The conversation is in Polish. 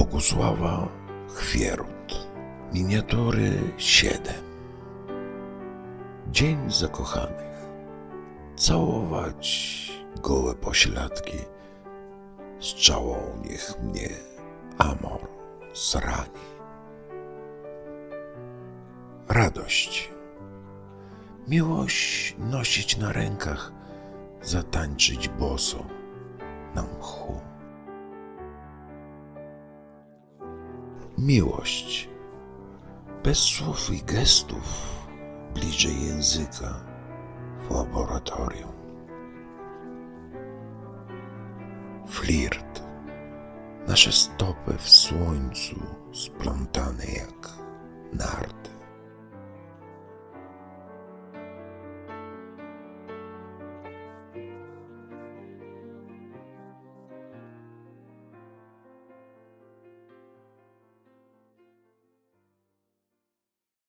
Bogusława Chwierut. Miniatury 7. Dzień zakochanych. Całować gołe pośladki. Z czałą niech mnie amor zrani. Radość. Miłość nosić na rękach, zatańczyć boso na mchu. Miłość. Bez słów i gestów, bliżej języka w laboratorium. Flirt. Nasze stopy w słońcu splątane jak narty.